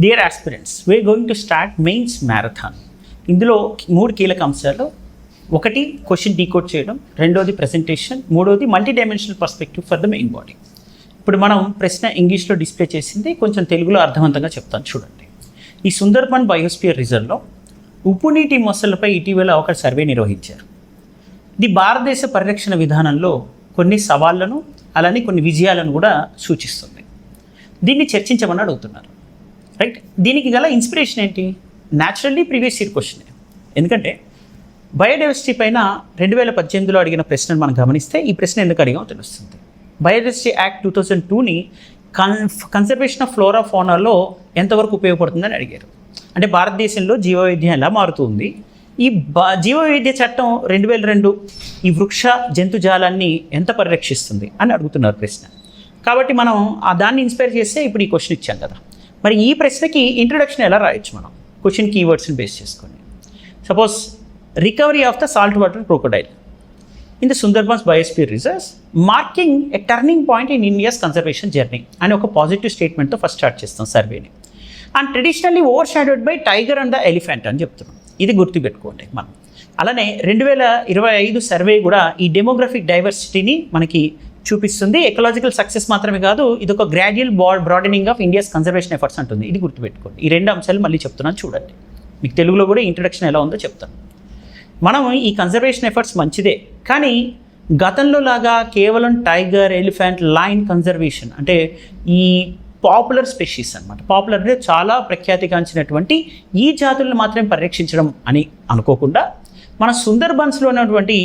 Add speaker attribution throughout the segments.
Speaker 1: Dear aspirants we're going to start mains marathon ఇందులో మూడు కీలక అంశాలు. ఒకటి క్వశ్చన్ డీకోడ్ చేయడం. రెండోది ప్రెజెంటేషన్ మూడోది multi dimensional perspective for the main body ఇప్పుడు మనం ప్రశ్న ఇంగ్లీష్లో డిస్ప్లే చేసింది. కొంచెం తెలుగులో అర్థవంతంగా చెప్తాను. చూడండి. ఈ సుందర్బన్ బయోస్పియర్ రిజర్వ్లో ఉప్పు నీటి మొసళ్ళపై ఇటీవల ఒక సర్వే నిర్వహించారు. ఇది భారతదేశ పరిరక్షణ విధానంలో కొన్ని సవాళ్ళను అలానే కొన్ని విజయాలను కూడా సూచిస్తుంది. దీన్ని చర్చించమని అడుగుతున్నారు. రైట్ దీనికి గల ఇన్స్పిరేషన్ ఏంటి? న్యాచురల్లీ ప్రీవియస్ ఇయర్ క్వశ్చన్ ఎందుకంటే బయోడైవర్సిటీ పైన రెండు వేల పద్దెనిమిదిలో అడిగిన ప్రశ్నను మనం గమనిస్తే ఈ ప్రశ్న ఎందుకు అడిగామో తెలుస్తుంది. బయోడైవర్సిటీ యాక్ట్ టూ థౌజండ్ టూని కన్ కన్సర్వేషన్ ఆఫ్ ఫ్లోరా ఫోనాలో ఎంతవరకు ఉపయోగపడుతుందని అడిగారు. అంటే భారతదేశంలో జీవవైద్యం ఎలా మారుతుంది? ఈ బా చట్టం రెండు వేల రెండు ఈ వృక్ష జంతుజాలాన్ని ఎంత పరిరక్షిస్తుంది అని అడుగుతున్నారు ప్రశ్న. కాబట్టి మనం ఆ దాన్ని ఇన్స్పైర్ చేస్తే ఇప్పుడు ఈ క్వశ్చన్ ఇచ్చాం కదా. మరి ఈ ప్రశ్నకి ఇంట్రొడక్షన్ ఎలా రాయొచ్చు మనం? క్వశ్చన్ కీవర్డ్స్ని బేస్ చేసుకొని. Suppose recovery of the salt water crocodile in the Sundarbans biosphere reserves marking a turning point in India's conservation journey అని ఒక పాజిటివ్ స్టేట్మెంట్తో ఫస్ట్ స్టార్ట్ చేస్తాం సర్వేని and traditionally overshadowed by tiger and the elephant అని చెప్తున్నాం. ఇది గుర్తుపెట్టుకోండి మనం. అలానే రెండు వేల ఇరవై ఐదు సర్వే కూడా ఈ డెమోగ్రఫిక్ డైవర్సిటీని మనకి చూపిస్తుంది. ఎకలాజికల్ సక్సెస్ మాత్రమే కాదు ఇది ఒక gradual broadening of India's conservation efforts అంటుంది. ఇది గుర్తుపెట్టుకోండి. ఈ రెండు అంశాలు మళ్ళీ చెప్తున్నాను చూడండి. మీకు తెలుగులో కూడా ఇంట్రడక్షన్ ఎలా ఉందో చెప్తాను. మనం ఈ కన్జర్వేషన్ ఎఫర్ట్స్ మంచిదే కానీ గతంలో లాగా కేవలం టైగర్ ఎలిఫెంట్ లైన్ కన్జర్వేషన్ అంటే ఈ పాపులర్ స్పెషీస్ అనమాట పాపులర్ అంటే చాలా ప్రఖ్యాతిగాంచినటువంటి ఈ జాతులను మాత్రమే పరిరక్షించడం అని అనుకోకుండా మన సుందర్బన్స్లో ఉన్నటువంటి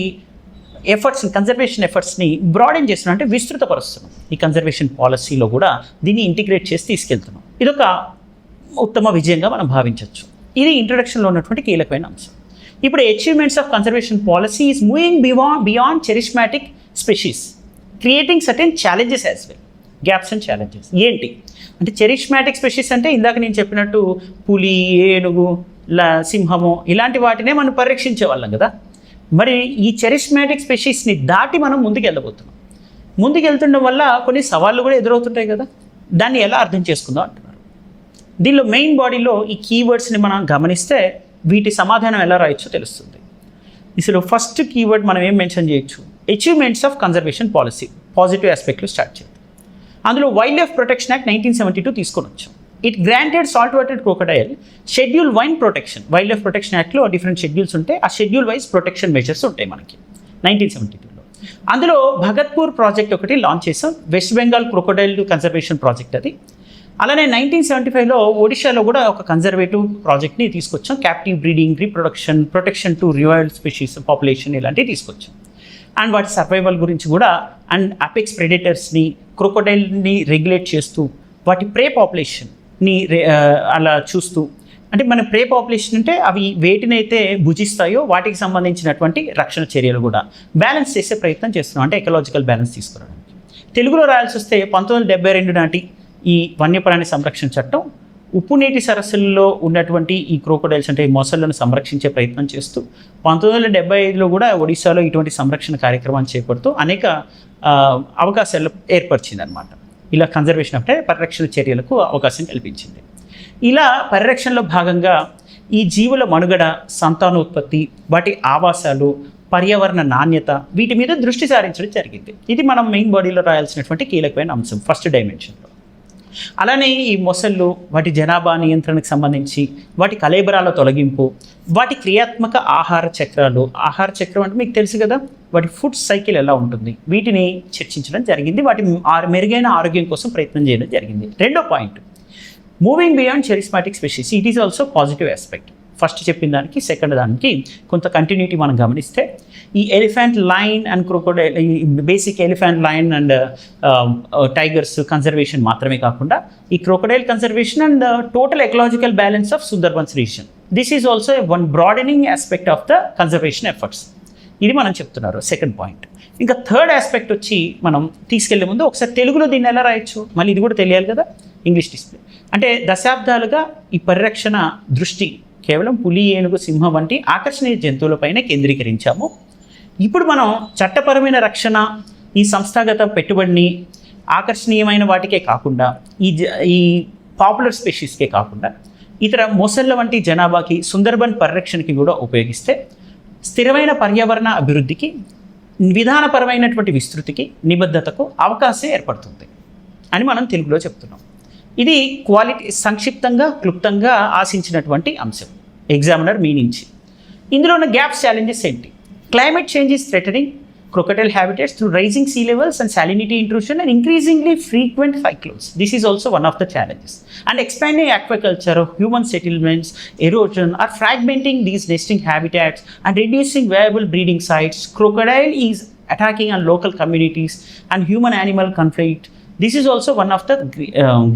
Speaker 1: ఎఫర్ట్స్ కన్జర్వేషన్ ఎఫర్ట్స్ని బ్రాడెన్ చేస్తున్నాం. అంటే విస్తృతపరుస్తున్నాం. ఈ కన్జర్వేషన్ పాలసీలో కూడా దీన్ని ఇంటిగ్రేట్ చేసి తీసుకెళ్తున్నాం. ఇదొక ఉత్తమ విజయంగా మనం భావించవచ్చు. ఇది ఇంట్రొడక్షన్లో ఉన్నటువంటి కీలకమైన అంశం. ఇప్పుడు achievements of conservation policy is moving beyond beyond charismatic species creating certain challenges as well gaps and challenges ఏంటి? అంటే చెరిష్మాటిక్ స్పెషీస్ అంటే ఇందాక నేను చెప్పినట్టు పులి ఏనుగు ల సింహము ఇలాంటి వాటినే మనం పరిరక్షించే వాళ్ళం కదా. మరి ఈ చెరిస్మాటిక్ స్పెషీస్ని దాటి మనం ముందుకు వెళ్ళబోతున్నాం ముందుకు వెళ్తుండడం వల్ల కొన్ని సవాళ్ళు కూడా ఎదురవుతుంటాయి కదా? దాన్ని ఎలా అర్థం చేసుకుందాం అంటున్నారు. దీనిలో మెయిన్ బాడీలో ఈ కీవర్డ్స్ని మనం గమనిస్తే వీటి సమాధానం ఎలా రాయొచ్చో తెలుస్తుంది. ఇసలు ఫస్ట్ కీవర్డ్ మనం ఏం మెన్షన్ చేయొచ్చు? Achievements of conservation policy positive ఆస్పెక్ట్లో start చేద్దాం. అందులో wildlife protection act nineteen seventy two తీసుకొని వచ్చాం it granted salt water crocodile schedule one protection wildlife protection యాక్ట్లో డిఫరెంట్ షెడ్యూల్స్ ఉంటాయి ఆ షెడ్యూల్ వైజ్ ప్రొటెక్షన్ మెజర్స్ ఉంటాయి మనకి. నైన్టీన్ సెవెంటీ టూలో అందులో భగత్పూర్ ప్రాజెక్ట్ ఒకటి లాంచ్ చేసాం West Bengal crocodile conservation project అది. అలానే నైన్టీన్ సెవెంటీ ఫైవ్లో ఒడిశాలో కూడా ఒక కన్జర్వేటివ్ ప్రాజెక్ట్ని తీసుకొచ్చాం. Captive breeding reproduction protection to rewild species population ఇలాంటివి తీసుకొచ్చాం. అండ్ వాటి సర్వైవల్ గురించి కూడా అండ్ అపెక్స్ ప్రెడేటర్స్ని క్రొకోడైల్ని రెగ్యులేట్ చేస్తూ వాటి ప్రే పాపులేషన్ ని అలా చూస్తూ. అంటే మన ప్రే పాపులేషన్ అంటే అవి వేటినైతే భుజిస్తాయో వాటికి సంబంధించినటువంటి రక్షణ చర్యలు కూడా బ్యాలెన్స్ చేసే ప్రయత్నం చేస్తున్నాం. అంటే ఎకలాజికల్ బ్యాలెన్స్ తీసుకురావడానికి. తెలుగులో రాయాల్సి వస్తే పంతొమ్మిది వందల డెబ్బై రెండు నాటి ఈ వన్యప్రాణి సంరక్షణ చట్టం ఉప్పు నీటి సరస్సుల్లో ఉన్నటువంటి ఈ క్రోకోడైల్స్ అంటే ఈ మొసళ్ళను సంరక్షించే ప్రయత్నం చేస్తూ పంతొమ్మిది వందల డెబ్బై ఐదులో కూడా ఒడిశాలో ఇటువంటి సంరక్షణ కార్యక్రమాన్ని చేపడుతూ అనేక అవకాశాలు ఏర్పరిచింది అనమాట ఇలా కన్జర్వేషన్ అంటే పరిరక్షణ చర్యలకు అవకాశం కల్పించింది. ఇలా పరిరక్షణలో భాగంగా ఈ జీవుల మనుగడ సంతానోత్పత్తి వాటి ఆవాసాలు పర్యావరణ నాణ్యత వీటి మీద దృష్టి సారించడం జరిగింది. ఇది మనం మెయిన్ బాడీలో రాయాల్సినటువంటి కీలకమైన అంశం ఫస్ట్ డైమెన్షన్లో అలానే ఈ మొసళ్ళు వాటి జనాభా నియంత్రణకు సంబంధించి వాటి కలేబరాల తొలగింపు వాటి క్రియాత్మక ఆహార చక్రాలు. ఆహార చక్రం అంటే మీకు తెలుసు కదా వాటి ఫుడ్ సైకిల్ ఎలా ఉంటుంది? వీటిని చర్చించడం జరిగింది. వాటి ఆ- మెరుగైన ఆరోగ్యం కోసం ప్రయత్నం చేయడం జరిగింది. రెండో point moving beyond charismatic species it is also positive aspect first చెప్పిన దానికి సెకండ్ దానికి కొంత కంటిన్యూటీ మనం గమనిస్తే ఈ ఎలిఫెంట్ లైన్ అండ్ క్రొకోడైల్ ఈ basic elephant lion and tigers conservation మాత్రమే కాకుండా ఈ crocodile conservation and total ecological balance of Sundarbans region this is also one broadening aspect of the conservation efforts ఇది మనం చెప్తున్నారు సెకండ్ పాయింట్ ఇంకా third aspect వచ్చి మనం తీసుకెళ్ళే ముందు ఒకసారి తెలుగులో దీన్ని ఎలా రాయొచ్చు? మళ్ళీ ఇది కూడా తెలియాలి కదా? ఇంగ్లీష్ డిస్ప్లే అంటే దశాబ్దాలుగా ఈ పరిరక్షణ దృష్టి కేవలం పులి ఏనుగు సింహం వంటి ఆకర్షణీయ జంతువులపైనే కేంద్రీకరించాము. ఇప్పుడు మనం చట్టపరమైన రక్షణ ఈ సంస్థాగత పెట్టుబడిని ఆకర్షణీయమైన వాటికే కాకుండా ఈ జ- ఈ పాపులర్ స్పెషీస్కే కాకుండా ఇతర మొసళ్ళ వంటి జనాభాకి సుందర్బన్ పరిరక్షణకి కూడా ఉపయోగిస్తే స్థిరమైన పర్యావరణ అభివృద్ధికి విధానపరమైనటువంటి విస్తృతికి నిబద్ధతకు అవకాశం ఏర్పడుతుంది అని మనం తెలుగులో చెప్తున్నాం. ఇది క్వాలిటీ సంక్షిప్తంగా క్లుప్తంగా ఆశించినటువంటి అంశం. ఎగ్జామినర్ మీ ఇందులో ఉన్న గ్యాప్స్ ఛాలెంజెస్ ఏంటి? Climate change is threatening crocodile habitats through rising sea levels and salinity intrusion and increasingly frequent cyclones this is also one of the challenges and expanding aquaculture human settlements erosion are fragmenting these nesting habitats and reducing viable breeding sites crocodile is attacking and local communities and human animal conflict this is also one of the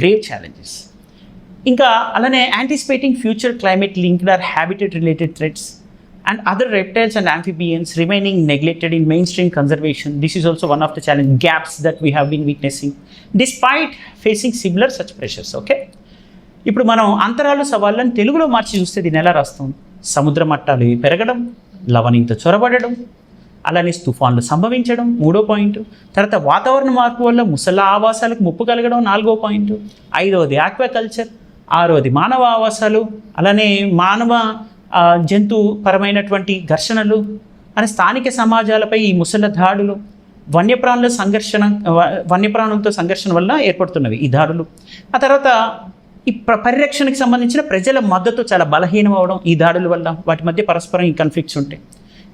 Speaker 1: great challenges ఇంకా అలానే anticipating future climate linked or habitat related threats and other reptiles and amphibians remaining neglected in mainstream conservation this is also one of the challenge gaps that we have been weaknessing despite facing similar such pressures okay ఇప్పుడు మనం అంతరాల సవాళ్ళని తెలుగులో మార్చి చూస్తే దీని ఎలా రాస్తాం? సముద్ర మట్టాలు పెరగడం లవణింత చొరబడడం అలానే తుఫాన్లు సంభవించడం మూడో పాయింట్. తర్వాత వాతావరణ మార్పు వల్ల ముసల ఆవాసాలకు ముప్పు కలగడం నాలుగో పాయింట్. ఐదవది ఆక్వాకల్చర్ ఆరవది మానవ ఆవాసాలు అలానే మానవ జంతు పరమైనటువంటి ఘర్షణలు అని స్థానిక సమాజాలపై ఈ ముసల దాడులు వన్యప్రాణుల సంఘర్షణ వన్యప్రాణులతో సంఘర్షణ వల్ల ఏర్పడుతున్నవి ఈ దాడులు. ఆ తర్వాత ఈ ప్ర- పరిరక్షణకు సంబంధించిన ప్రజల మద్దతు చాలా బలహీనం అవడం ఈ దాడుల వల్ల. వాటి మధ్య పరస్పరం ఈ కన్ఫ్లిక్ట్స్ ఉంటాయి.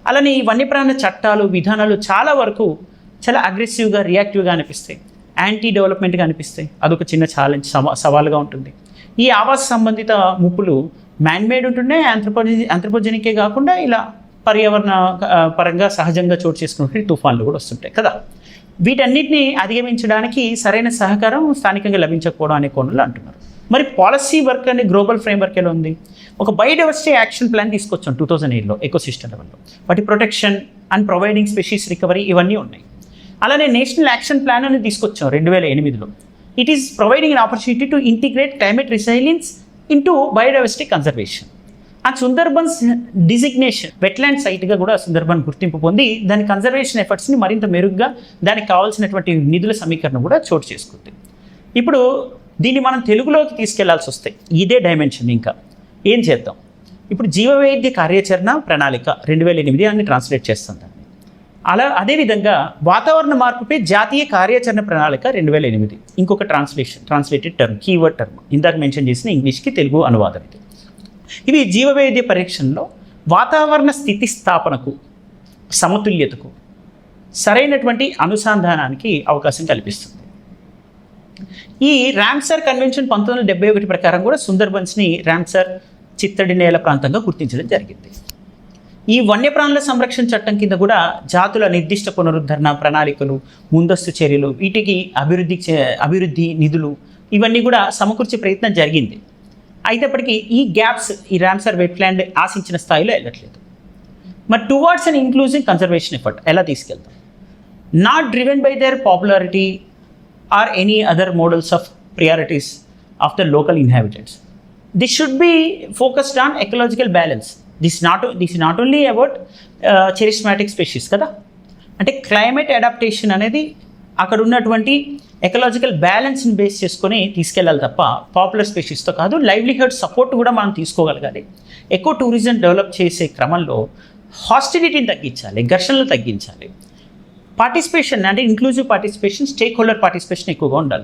Speaker 1: అలానే ఈ వన్యప్రాణ చట్టాలు విధానాలు చాలా వరకు చాలా అగ్రెసివ్గా రియాక్టివ్గా అనిపిస్తాయి. యాంటీ డెవలప్మెంట్గా అనిపిస్తాయి. అదొక చిన్న ఛాలెంజ్ సవా సవాలుగా ఉంటుంది. ఈ ఆవాస సంబంధిత ముప్పులు మ్యాన్మేడ్ ఉంటుండే ఆంథ్రపోజి ఆంథ్రపోజెనికే కాకుండా ఇలా పర్యావరణ పరంగా సహజంగా చోటు చేసుకున్నటువంటి తుఫాన్లు కూడా వస్తుంటాయి కదా. వీటన్నిటిని అధిగమించడానికి సరైన సహకారం స్థానికంగా లభించకపోవడం అనే కోణంలో అంటున్నారు. మరి పాలసీ వర్క్ అనే గ్లోబల్ ఫ్రేమ్వర్క్ ఎలా ఉంది? ఒక బయోడైవర్సిటీ యాక్షన్ ప్లాన్ తీసుకొచ్చాం టూ థౌజండ్ ఎయిట్లో ఎకోసిస్టమ్ లెవెల్లో. వాటి protection and providing species recovery ఇవన్నీ ఉన్నాయి. అలానే నేషనల్ యాక్షన్ ప్లాన్ అని తీసుకొచ్చాం రెండు వేల ఎనిమిదిలో. It is providing an opportunity to integrate climate resilience into biodiversity conservation ఆ సుందర్బన్స్ డిజిగ్నేషన్ వెట్లాండ్ సైట్గా కూడా సుందర్బన్ గుర్తింపు పొంది దాని కన్జర్వేషన్ ఎఫర్ట్స్ని మరింత మెరుగ్గా దానికి కావాల్సినటువంటి నిధుల సమీకరణ కూడా చోటు చేసుకుంది. ఇప్పుడు దీన్ని మనం తెలుగులోకి తీసుకెళ్ళాల్సి వస్తాయి ఇదే డైమెన్షన్ ఇంకా. ఏం చేద్దాం? ఇప్పుడు జీవవైద్య కార్యాచరణ ప్రణాళిక రెండు వేల ఎనిమిది అని ట్రాన్స్లేట్ చేస్తుంది అలా అదేవిధంగా వాతావరణ మార్పుపై జాతీయ కార్యాచరణ ప్రణాళిక రెండు వేల ఎనిమిది. ఇంకొక translation translated term keyword term ఇందాక మెన్షన్ చేసిన ఇంగ్లీష్కి తెలుగు అనువాదం ఇది. ఇవి జీవవైద్య పరీక్షల్లో వాతావరణ స్థితి స్థాపనకు సమతుల్యతకు సరైనటువంటి అనుసంధానానికి అవకాశం కల్పిస్తుంది. ఈ ర్యామ్సర్ కన్వెన్షన్ పంతొమ్మిది వందల డెబ్బై ఒకటి ప్రకారం కూడా సుందర్బన్స్ని ర్యామ్సర్ చిత్తడి నేల ప్రాంతంగా గుర్తించడం జరిగింది. ఈ వన్యప్రాణుల సంరక్షణ చట్టం కింద కూడా జాతుల నిర్దిష్ట పునరుద్ధరణ ప్రణాళికలు ముందస్తు చర్యలు వీటికి అభివృద్ధి చే- అభివృద్ధి నిధులు ఇవన్నీ కూడా సమకూర్చే ప్రయత్నం జరిగింది. అయినప్పటికీ ఈ గ్యాప్స్ ఈ ర్యామ్సర్ వెట్లాండ్ ఆశించిన స్థాయిలో వెళ్ళట్లేదు మరి towards and inclusive conservation effort ఎలా తీసుకెళ్తాం? Not driven by their popularity or any other models of the of inhabitants. Local should be should be focused on This balance this not this not only uh, charismatic species కదా? అంటే climate adaptation అనేది అక్కడ ఉన్నటువంటి ecological బ్యాలెన్స్ని base చేసుకొని తీసుకెళ్ళాలి తప్ప popular స్పెషీస్తో కాదు livelihood support కూడా మనం తీసుకోగలగాలి. ఎక్కువ టూరిజం డెవలప్ చేసే క్రమంలో హాస్టిలిటీని తగ్గించాలి ఘర్షణలు తగ్గించాలి. పార్టిసిపేషన్ అంటే inclusive participation stakeholder participation ఎక్కువగా ఉండాలి.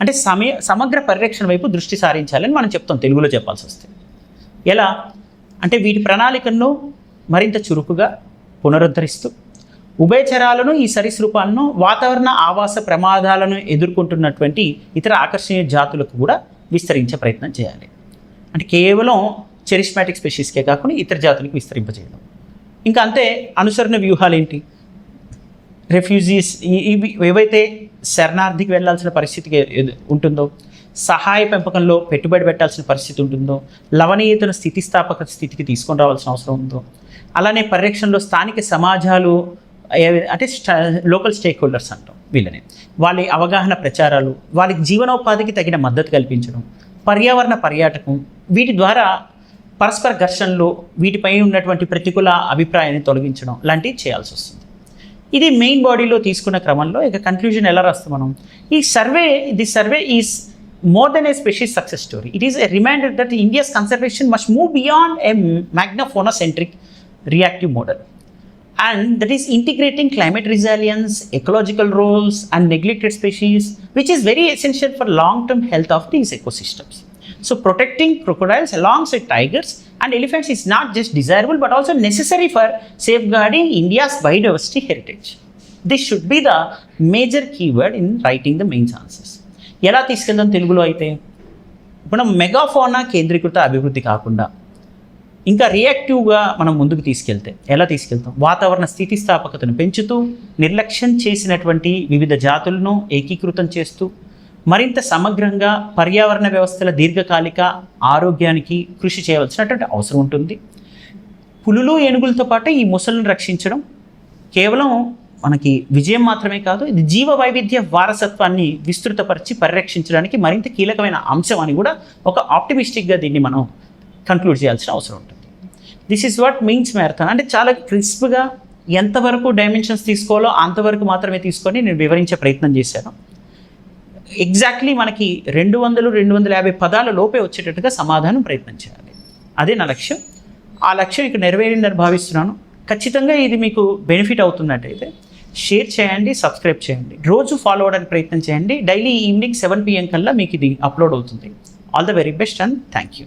Speaker 1: అంటే సమయ సమగ్ర పరిరక్షణ వైపు దృష్టి సారించాలని మనం చెప్తాం తెలుగులో చెప్పాల్సి వస్తే. ఎలా? అంటే వీటి ప్రణాళికలను మరింత చురుకుగా పునరుద్ధరిస్తూ ఉభయచరాలను ఈ సరీసృపాలను వాతావరణ ఆవాస ప్రమాదాలను ఎదుర్కొంటున్నటువంటి ఇతర ఆకర్షణీయ జాతులకు కూడా విస్తరించే ప్రయత్నం చేయాలి. అంటే కేవలం చెరిస్మాటిక్ స్పెషీస్కే కాకుండా ఇతర జాతులకు విస్తరింపజేయడం. ఇంకా అంతే అనుసరణ వ్యూహాలు ఏంటి రెఫ్యూజీస్ ఇవి ఏవైతే శరణార్థికి వెళ్ళాల్సిన పరిస్థితికి ఉంటుందో సహాయ పెంపకంలో పెట్టుబడి పెట్టాల్సిన పరిస్థితి ఉంటుందో లవణీయతను స్థితిస్థాపక స్థితికి తీసుకొని రావాల్సిన అవసరం ఉందో అలానే పరిరక్షణలో స్థానిక సమాజాలు అంటే లోకల్ స్టేక్ హోల్డర్స్ అంటాం వీళ్ళని. వాళ్ళ అవగాహన ప్రచారాలు వాళ్ళకి జీవనోపాధికి తగిన మద్దతు కల్పించడం పర్యావరణ పర్యాటకం వీటి ద్వారా పరస్పర ఘర్షణలు వీటిపై ఉన్నటువంటి ప్రతికూల అభిప్రాయాన్ని తొలగించడం లాంటివి చేయాల్సి వస్తుంది. ఇది మెయిన్ బాడీలో తీసుకున్న క్రమంలో ఇక కన్క్లూజన్ ఎలా రాస్తాం మనం? ఈ survey the survey is more than a special success story it is a reminder that India's conservation must move beyond a megafauna centric reactive model and that is integrating climate resilience ecological roles and neglected species which is very essential for long term health of these ecosystems so protecting crocodiles along with tigers and elephants is not just desirable but also necessary for safeguarding India's biodiversity heritage. This should be the major keyword in writing the main answers. ఎలా తీసుకెళ్దాం తెలుగులో అయితే మనం మెగాఫోనా కేంద్రీకృత అభివృద్ధి కాకుండా ఇంకా రియాక్టివ్గా మనం ముందుకు తీసుకెళ్తే ఎలా తీసుకెళ్తాం వాతావరణ స్థితిస్థాపకతను పెంచుతూ నిర్లక్ష్యం చేసినటువంటి వివిధ జాతులను ఏకీకృతం చేస్తూ మరింత సమగ్రంగా పర్యావరణ వ్యవస్థల దీర్ఘకాలిక ఆరోగ్యానికి కృషి చేయవలసినటువంటి అవసరం ఉంటుంది. పులులు ఏనుగులతో పాటు ఈ మొసళ్ళను రక్షించడం కేవలం మనకి విజయం మాత్రమే కాదు ఇది జీవ వైవిధ్య వారసత్వాన్ని విస్తృతపరిచి పరిరక్షించడానికి మరింత కీలకమైన అంశం అని కూడా ఒక ఆప్టిమిస్టిక్గా దీన్ని మనం కంక్లూడ్ చేయాల్సిన అవసరం ఉంటుంది. This is what means marathon అంటే చాలా క్రిస్ప్గా ఎంతవరకు డైమెన్షన్స్ తీసుకోవాలో అంతవరకు మాత్రమే తీసుకొని నేను వివరించే ప్రయత్నం చేశాను. ఎగ్జాక్ట్లీ మనకి రెండు వందలు రెండు వందల యాభై పదాల లోపే వచ్చేటట్టుగా సమాధానం ప్రయత్నం చేయాలి. అదే నా లక్ష్యం. ఆ లక్ష్యం ఇక్కడ నెరవేరిందని భావిస్తున్నాను. ఖచ్చితంగా ఇది మీకు బెనిఫిట్ అవుతున్నట్టయితే షేర్ చేయండి సబ్స్క్రైబ్ చేయండి. రోజు ఫాలో అవడానికి ప్రయత్నం చేయండి. డైలీ ఈవినింగ్ సెవెన్ పిఎం కల్లా మీకు ఇది అప్లోడ్ అవుతుంది. All the very best and thank you.